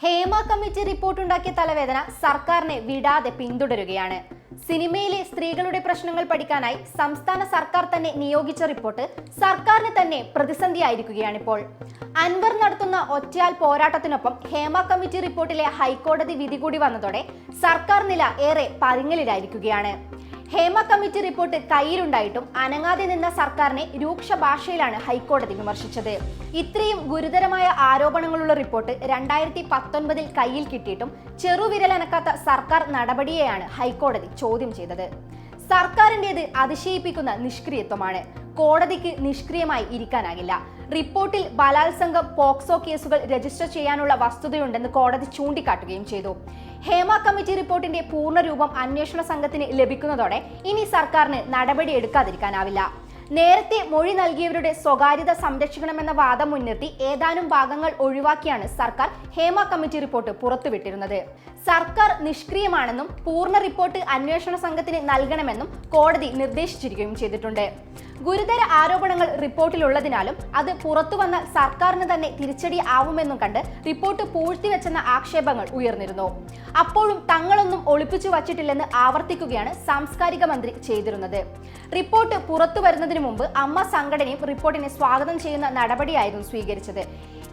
Hema committee റിപ്പോർട്ടുണ്ടാക്കിയ തലവേദന സർക്കാരിനെ വിടാതെ പിന്തുടരുകയാണ്. സിനിമയിലെ സ്ത്രീകളുടെ പ്രശ്നങ്ങൾ പഠിക്കാനായി സംസ്ഥാന സർക്കാർ തന്നെ നിയോഗിച്ച റിപ്പോർട്ട് സർക്കാരിന് തന്നെ പ്രതിസന്ധിയായിരിക്കുകയാണിപ്പോൾ. അൻവർ നടത്തുന്ന ഒറ്റയാൽ പോരാട്ടത്തിനൊപ്പം ഹേമ കമ്മിറ്റി റിപ്പോർട്ടിലെ ഹൈക്കോടതി വിധി കൂടി വന്നതോടെ സർക്കാർ നില ഏറെ പരുങ്ങലിലായിരിക്കുകയാണ്. ഹേമ കമ്മിറ്റി റിപ്പോർട്ട് കയ്യിലുണ്ടായിട്ടും അനങ്ങാതെ നിന്ന സർക്കാരിനെ രൂക്ഷ ഭാഷയിലാണ് ഹൈക്കോടതി വിമർശിച്ചത്. ഇത്രയും ഗുരുതരമായ ആരോപണങ്ങളുള്ള റിപ്പോർട്ട് രണ്ടായിരത്തി പത്തൊൻപതിൽ കയ്യിൽ കിട്ടിയിട്ടും ചെറുവിരലനക്കാത്ത സർക്കാർ നടപടിയെയാണ് ഹൈക്കോടതി ചോദ്യം ചെയ്തത്. സർക്കാരിന്റെത് അതിശയിപ്പിക്കുന്ന നിഷ്ക്രിയത്വമാണ്. കോടതിക്ക് നിഷ്ക്രിയമായി ഇരിക്കാനാകില്ല. റിപ്പോർട്ടിൽ ബലാത്സംഗം പോക്സോ കേസുകൾ രജിസ്റ്റർ ചെയ്യാനുള്ള വസ്തുതയുണ്ടെന്ന് കോടതി ചൂണ്ടിക്കാട്ടുകയും ചെയ്തു. ഹേമ കമ്മിറ്റി റിപ്പോർട്ടിന്റെ പൂർണരൂപം അന്വേഷണ സംഘത്തിന് ലഭിക്കുന്നതോടെ ഇനി സർക്കാരിന് നടപടി എടുക്കാതിരിക്കാനാവില്ല. നേരത്തെ മൊഴി നൽകിയവരുടെ സ്വകാര്യത സംരക്ഷിക്കണമെന്ന വാദം മുൻനിർത്തി ഏതാനും ഭാഗങ്ങൾ ഒഴിവാക്കിയാണ് സർക്കാർ ഹേമ കമ്മിറ്റി റിപ്പോർട്ട് പുറത്തുവിട്ടിരുന്നത്. സർക്കാർ നിഷ്ക്രിയമാണെന്നും പൂർണ റിപ്പോർട്ട് അന്വേഷണ സംഘത്തിന് നൽകണമെന്നും കോടതി നിർദ്ദേശിച്ചിരിക്കുകയും ചെയ്തിട്ടുണ്ട്. ഗുരുതര ആരോപണങ്ങൾ റിപ്പോർട്ടിലുള്ളതിനാലും അത് പുറത്തു വന്ന സർക്കാരിന് തന്നെ തിരിച്ചടി ആവുമെന്നും കണ്ട് റിപ്പോർട്ട് പൂഴ്ത്തിവെച്ചെന്ന ആക്ഷേപങ്ങൾ ഉയർന്നിരുന്നു. അപ്പോഴും തങ്ങളൊന്നും ഒളിപ്പിച്ചു വച്ചിട്ടില്ലെന്ന് ആവർത്തിക്കുകയാണ് സാംസ്കാരിക മന്ത്രി ചെയ്തിരുന്നത്. റിപ്പോർട്ട് പുറത്തു വരുന്നതിന് മുമ്പ് അമ്മ സംഘടനയും റിപ്പോർട്ടിനെ സ്വാഗതം ചെയ്യുന്ന നടപടിയായിരുന്നു സ്വീകരിച്ചത്.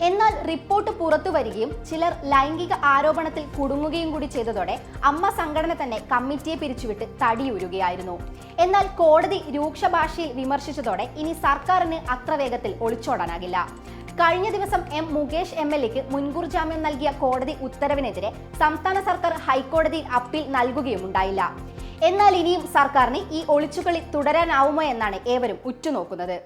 എന്നാൽ റിപ്പോർട്ട് പുറത്തു വരികയും ചിലർ ലൈംഗിക ആരോപണത്തിൽ കുടുങ്ങുകയും കൂടി ചെയ്തതോടെ അമ്മ സംഘടന തന്നെ കമ്മിറ്റിയെ പിരിച്ചുവിട്ട് തടിയൂരുകയായിരുന്നു. എന്നാൽ കോടതി രൂക്ഷ ഭാഷയിൽ വിമർശിച്ചതോടെ ഇനി സർക്കാരിന് അത്ര വേഗത്തിൽ ഒളിച്ചോടാനാകില്ല. കഴിഞ്ഞ ദിവസം എം മുകേഷ് എം എൽ എക്ക് മുൻകൂർ ജാമ്യം നൽകിയ കോടതി ഉത്തരവിനെതിരെ സംസ്ഥാന സർക്കാർ ഹൈക്കോടതിയിൽ അപ്പീൽ നൽകുകയും ഉണ്ടായില്ല എന്നാൽ ഇനിയും സർക്കാരിന് ഈ ഒളിച്ചുകളി തുടരാനാവുമോ എന്നാണ് ഏവരും ഉറ്റുനോക്കുന്നത്.